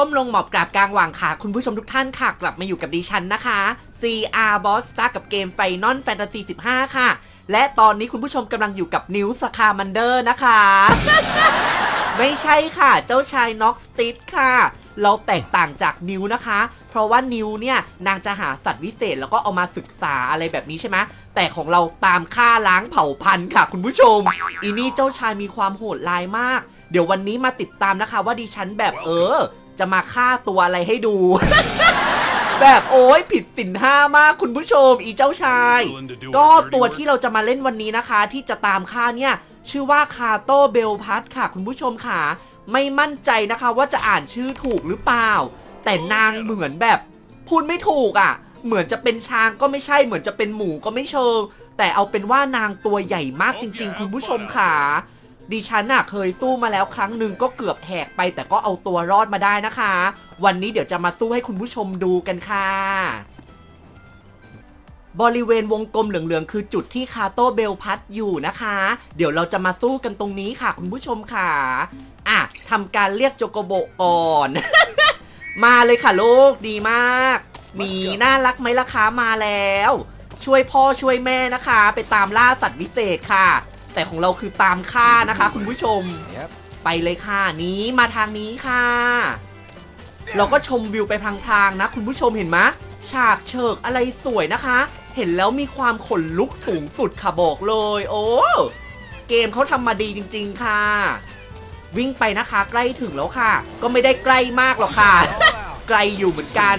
ก้มลงหมอบกราบกลางหว่างขาคุณผู้ชมทุกท่านค่ะ กลับมาอยู่กับดิฉันนะคะ CR Boss Star กับเกมไฟนอลแฟนตาซี15 ค่ะ และตอนนี้คุณผู้ชมกำลังอยู่กับนิวสคามันเดอร์นะคะ ไม่ใช่ค่ะ เจ้าชายน็อกสติทค่ะ เราแตกต่างจากนิวนะคะ เพราะว่านิวเนี่ยนางจะหาสัตว์วิเศษแล้วก็เอามาศึกษาอะไรแบบนี้ใช่ไหมแต่ของเราตามฆ่าล้างเผ่าพันธุ์ค่ะ คุณผู้ชม อีนี่เจ้าชายมีความโหดร้ายมาก เดี๋ยววันนี้มาติดตามนะคะว่าดิฉันแบบเออ จะมาฆ่าตัวอะไรให้ดู แบบโอ้ยผิดศีลห้ามากคุณผู้ชมอีเจ้าชาย ก็ตัวที่เราจะมาเล่นวันนี้นะคะ ที่จะตามฆ่าเนี่ยชื่อว่าคาโตเบลพัทค่ะ คุณผู้ชมค่ะ ไม่มั่นใจนะคะว่าจะอ่านชื่อถูกหรือเปล่า แต่นางเหมือนแบบพูดไม่ถูกอะ่ะ เหมือนจะเป็นช้างก็ไม่ใช่เหมือนจะเป็นหมูก็ไม่เชิง แต่เอาเป็นว่านางตัวใหญ่มากจริง ๆ คุณผู้ชมค่ะ ดิฉันน่ะเคยสู้มาแล้วครั้งหนึ่งก็เกือบแหกไปแต่ก็เอาตัวรอดมาได้นะคะ วันนี้เดี๋ยวจะมาสู้ให้คุณผู้ชมดูกันค่ะ บริเวณวงกลมเหลืองๆ คือจุดที่คาโตเบลพัดอยู่นะคะ เดี๋ยวเราจะมาสู้กันตรงนี้ค่ะ คุณผู้ชมค่ะ อะทำการเรียกโจโกโบก่อน มาเลยค่ะลูกดีมากมีน่ารักไหมล่ะคะมาแล้ว ช่วยพ่อช่วยแม่นะคะ ไปตามล่าสัตว์วิเศษค่ะ แต่ของเราคือตามฆ่านะคะ คุณผู้ชม ไปเลยค่ะนี้มาทางนี้ค่ะ เราก็ชมวิวไปพลางๆนะ คุณผู้ชมเห็นไหมฉากเฉิกอะไรสวยนะคะ เห็นแล้วมีความขนลุกสูงสุดค่ะบอกเลย โอ้เกมเขาทำมาดีจริง ๆ ค่ะ วิ่งไปนะคะใกล้ถึงแล้วค่ะ ก็ไม่ได้ใกล้มากหรอกค่ะ ไกลอยู่เหมือนกัน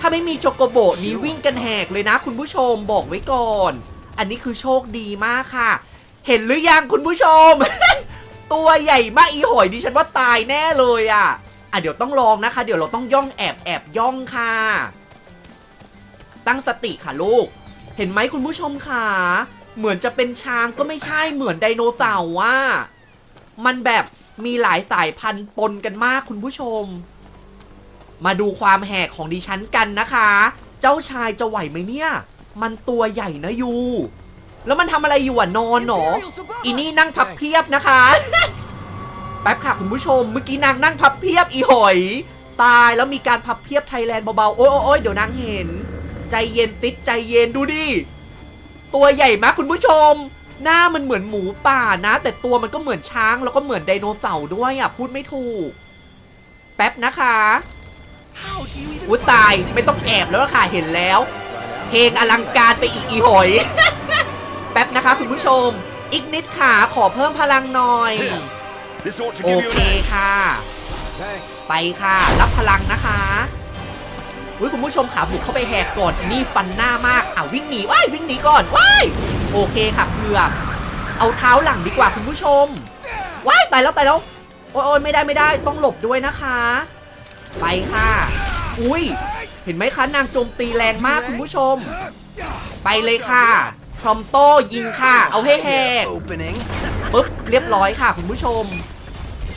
ถ้าไม่มีโจโกโบะนี้วิ่งกันแหกเลยนะ คุณผู้ชมบอกไว้ก่อน อันนี้คือโชคดีมากค่ะ เห็นหรือยังคุณผู้ชม ตัวใหญ่มากอีหอยดิฉันว่าตายแน่เลยอะอะเดี๋ยวต้องลองนะคะ เดี๋ยวเราต้องย่องแอบแอบย่องค่ะ ตั้งสติค่ะลูก เห็นไหมคุณผู้ชมค่ะ เหมือนจะเป็นช้างก็ไม่ใช่เหมือนไดโนเสาร์ว่า มันแบบมีหลายสายพันธุ์ปนกันมากคุณผู้ชม มาดูความแหกของดิฉันกันนะคะ เจ้าชายจะไหวไหมเนี่ย มันตัวใหญ่นะยู แล้วมันทำอะไรอยู่อะนอนเหรออีนี่นั่งพับเพียบนะคะ แป๊บค่ะคุณผู้ชม เมื่อกี้นางนั่งพับเพียบอีหอย ตายแล้วมีการพับเพียบไทยแลนด์เบาๆโอ้ยโอ้ยโอ้ยเดี๋ยวนางเห็น ใจเย็นติดใจเย็นดูดิตัวใหญ่มากคุณผู้ชม หน้ามันเหมือนหมูป่านะ แต่ตัวมันก็เหมือนช้างแล้วก็เหมือนไดโนเสาร์ด้วยอะพูดไม่ถูก แป๊บนะคะอุ้ยตายไม่ต้องแอบแล้วล่ะค่ะเห็นแล้ว เพลงอลังการไปอีกอีหอยแป๊บนะคะคุณผู้ชม อีกนิดค่ะ ขอเพิ่มพลังหน่อย This ought to โอ give you เค an edge. ค่ะ Thanks. ไปค่ะ รับพลังนะคะอุ้ยคุณผู้ชมขาบุกเข้าไปแหกก่อนนี่ฟันหน้ามากอ่าวิ่งหนีว้ายวิ่งหนีก่อนว้ายโอเคค่ะเกือบเอาเท้าหลังดีกว่าคุณผู้ชมว้ายตายแล้วตายแล้วโอ้ยโอ้ยไม่ได้ไม่ได้ต้องหลบด้วยนะคะ ไปค่ะ อุ้ยเห็นไหมคะนางโจมตีแรงมากคุณผู้ชม ไปเลยค่ะ พรอมโต้ยิงค่ะ เอาให้แหก Opening. ปึ๊บเรียบร้อยค่ะคุณผู้ชม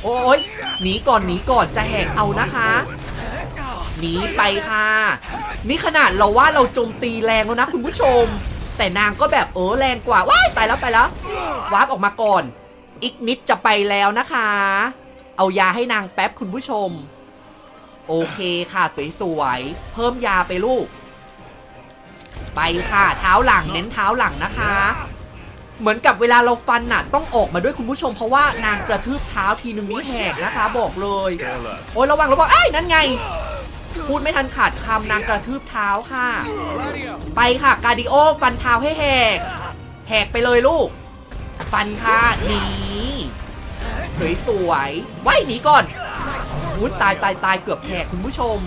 โอ้ยหนีก่อนหนีก่อนจะแหกเอานะคะหนีไปค่ะ นี่ขนาดเราว่าเราโจมตีแรงแล้วนะคุณผู้ชม แต่นางก็แบบเออแรงกว่าว้ายตายแล้วตายแล้ววาร์ปออกมาก่อน อีกนิดจะไปแล้วนะคะ เอายาให้นางแป๊บคุณผู้ชม โอเคค่ะสวยๆเพิ่มยาไปลูก ไปค่ะ เท้าหลังเน้นเท้าหลังนะคะ เหมือนกับเวลาเราฟันน่ะ ต้องออกมาด้วยคุณผู้ชมเพราะว่านางกระทืบเท้าทีนึงนี่แหกนะคะ บอกเลย โอ้ยระวังระวังไอ้ยนั่นไง พูดไม่ทันขาดคำนางกระทืบเท้าค่ะ ไปค่ะการดิโอฟันเท้าให้แหก แหกไปเลยลูก ฟันค่ะหนีสวยสวยๆว่ายหนีก่อนอุ้ยตายตายตายเกือบแหกคุณผู้ชม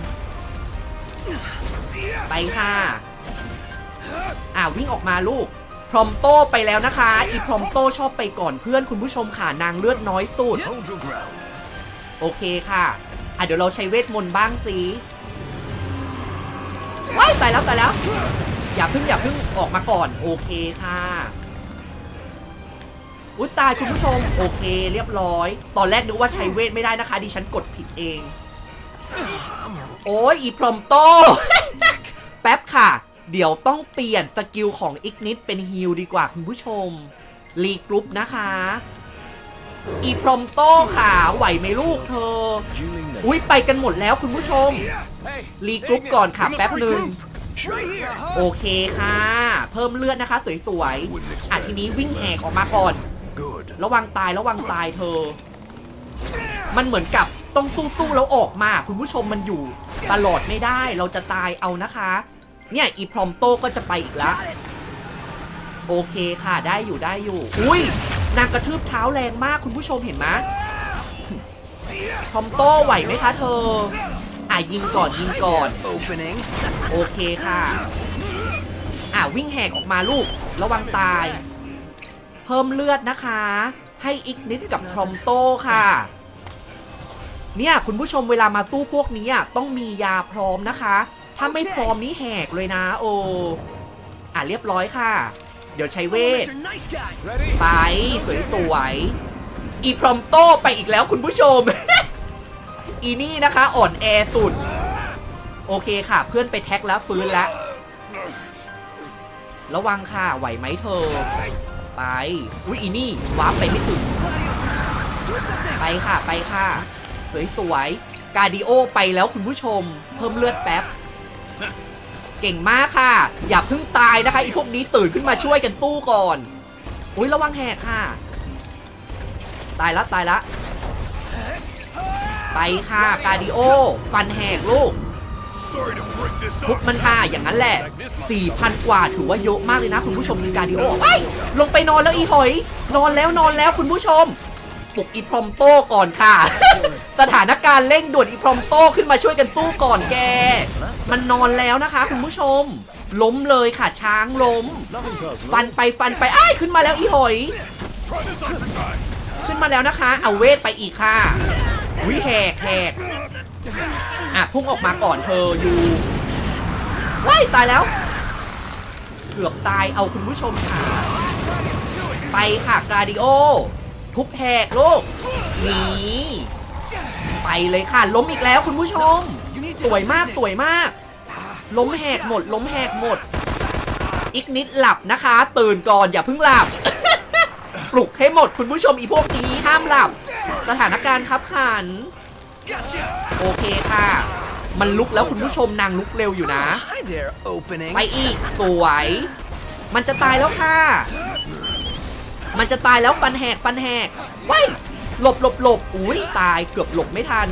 ไปค่ะ อ่าวิ่งออกมาลูก พรอมโตไปแล้วนะคะ อีพรอมโตชอบไปก่อนเพื่อนคุณผู้ชมค่ะนางเลือดน้อยสุด โอเคค่ะอะเดี๋ยวเราใช้เวทมนต์บ้างสิว้ายตายแล้วตายแล้ว อย่าเพิ่งอย่าเพิ่งออกมาก่อน โอเคค่ะอุ้ยตายคุณผู้ชม โอเค เรียบร้อย ตอนแรกนึกว่าใช้เวทไม่ได้นะคะ ดิฉันกดผิดเอง โอ้ยอีพรอมโต แป๊บค่ะ เดี๋ยวต้องเปลี่ยนสกิลของอิกนิดเป็นฮิลดีกว่าคุณผู้ชม รีกรุ๊ปนะคะ อีพรอมโต้ค่ะ ไหวไหมลูกเธอ อุ้ยไปกันหมดแล้วคุณผู้ชม รีกรุ๊ปก่อนค่ะแป๊บหนึ่งโอเคค่ะ เพิ่มเลือดนะคะ สวยๆอะทีนี้วิ่งแหกออกมาก่อน ระวังตายระวังตายเธอ มันเหมือนกับต้องสู้สู้ๆแล้วออกมา คุณผู้ชมมันอยู่ ตลอดไม่ได้เราจะตายเอานะคะ เนี่ยอีพรอมโตก็จะไปอีกแล้วโอเคค่ะได้อยู่ได้อยู่ อุ้ยนางกระทืบเท้าแรงมากคุณผู้ชมเห็นไหมพรอมโตไหวไหมคะเธอ อะยิงก่อนยิงก่อน Opening. โอเคค่ะ อะวิ่งแหกออกมาลูก ระวังตาย เพิ่มเลือดนะคะ ให้อีกนิดกับพรอมโตค่ะ เนี่ยคุณผู้ชมเวลามาสู้พวกนี้อะต้องมียาพร้อมนะคะ ถ้าไม่พร้อมนี่แหกเลยนะ โอ อะเรียบร้อยค่ะ เดี๋ยวใช้เวท Mr. Nice Guy. ไป สวยๆอีพรอมโตไปอีกแล้วคุณผู้ชม อีนี่นะคะ อ่อนแอสุด โอเคค่ะ เพื่อนไปแท็กแล้วฟื้นแล้ว ระวังค่ะไหวไหมเธอ ไป อุ้ยอีนี่วาร์ปไปไม่ถึง ไปค่ะไปค่ะ สวยๆกาดิโอไปแล้วคุณผู้ชม เพิ่มเลือดแป๊บ เก่งมากค่ะ อย่าเพิ่งตายนะคะอีพวกนี้ตื่นขึ้นมาช่วยกันสู้ก่อน อุ้ยระวังแหกค่ะ ตายละตายละ ไปค่ะกาดิโอ ฟันแหกลูกทุบมันค่ะอย่างนั้นแหละ 4,000 กว่าถือว่าเยอะมากเลยนะ คุณผู้ชมมีการดิโอไปลงไปนอนแล้วอีหอย นอนแล้วนอนแล้วคุณผู้ชม ปลุกอีพรอมโต้ก่อนค่ะ สถานการณ์เร่งด่วนอีพรอมโต้ขึ้นมาช่วยกันสู้ก่อนแก มันนอนแล้วนะคะ คุณผู้ชม ล้มเลยค่ะช้างล้ม ฟันไปฟันไปอ้ายขึ้นมาแล้วอีหอย ขึ้นมาแล้วนะคะ เอาเวทไปอีกค่ะวิแหกแหกอะพุ่งออกมาก่อนเธออยู่ว้ายตายแล้ว เกือบตายเอาคุณผู้ชมค่ะ ไปค่ะกราดิโอ ทุบแหกลูกหนีไปเลยค่ะ ล้มอีกแล้วคุณผู้ชม สวยมากสวยมาก ล้มแหกหมด ล้มแหกหมด อีกนิดหลับนะคะ ตื่นก่อนอย่าเพิ่งหลับ ปลุกให้หมดคุณผู้ชมอีพวกนี้ห้ามหลับ สถานการณ์ครับขัน โอเคค่ะมันลุกแล้วคุณผู้ชมนางลุกเร็วอยู่นะ Hi there, opening. ไปอีกสวย มันจะตายแล้วค่ะ มันจะตายแล้วฟันแหกฟันแหกว้ายหลบหลบหลบอุ้ยตายเกือบหลบไม่ทัน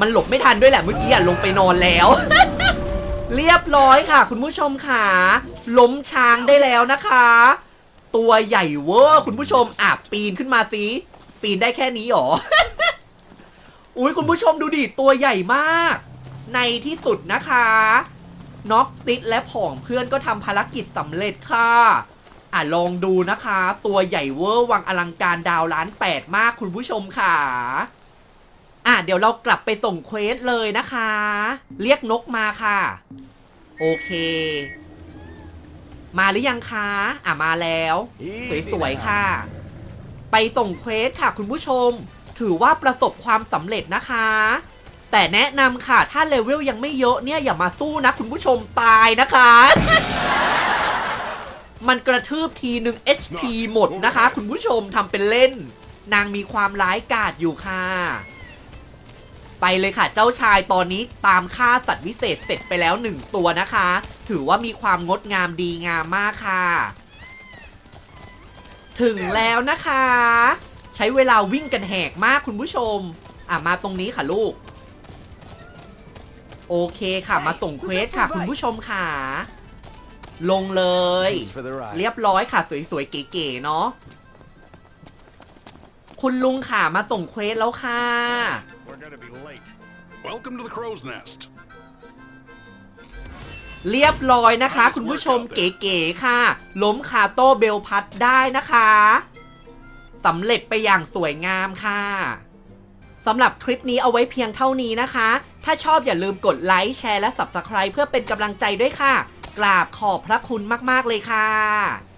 มันหลบไม่ทันด้วยแหละเมื่อกี้อะลงไปนอนแล้ว เรียบร้อยค่ะ คุณผู้ชมค่ะล้มช้างได้แล้วนะคะ ตัวใหญ่เวอร์คุณผู้ชมอะปีนขึ้นมาสิปีนได้แค่นี้หรออุ้ยคุณผู้ชมดูดิตัวใหญ่มาก ในที่สุดนะคะน็อกติดและผองเพื่อนก็ทำภารกิจสำเร็จค่ะ อะลองดูนะคะ ตัวใหญ่เวอร์วังอลังการดาวล้านแปดมากคุณผู้ชมค่ะอะเดี๋ยวเรากลับไปส่งเควสเลยนะคะ เรียกนกมาค่ะ โอเค มาหรือยังคะอะมาแล้ว สวยๆค่ะ ไปส่งเควสค่ะคุณผู้ชม ถือว่าประสบความสำเร็จนะคะ แต่แนะนำค่ะถ้าเลเวลยังไม่เยอะเนี่ยอย่ามาสู้นะคุณผู้ชมตายนะคะ มันกระทืบทีหนึ่ง HP หมดนะคะ คุณผู้ชมทำเป็นเล่น นางมีความร้ายกาจอยู่ค่ะ ไปเลยค่ะ เจ้าชายตอนนี้ตามฆ่าสัตว์วิเศษเสร็จไปแล้วหนึ่งตัวนะคะ ถือว่ามีความงดงามดีงามมากค่ะ ถึงแล้วนะคะ ใช้เวลาวิ่งกันแหกมากคุณผู้ชม อะมาตรงนี้ค่ะลูก โอเคค่ะมาส่งเควสค่ะ คุณผู้ชมค่ะ ลงเลย Thanks for the ride. เรียบร้อยค่ะ สวยๆ เก๋ๆ เนาะคุณลุงค่ะ มาส่งเควสแล้วค่ะ We're gonna be late. Welcome to the crow's nest. เรียบร้อยนะคะ คุณผู้ชมเก๋ๆ ค่ะ ล้มคาโต้เบลพัดได้นะคะสำเร็จไปอย่างสวยงามค่ะสำหรับคลิปนี้เอาไว้เพียงเท่านี้นะคะ ถ้าชอบอย่าลืมกดไลค์แชร์และ Subscribe เพื่อเป็นกำลังใจด้วยค่ะ กราบขอบพระคุณมาก ๆ เลยค่ะ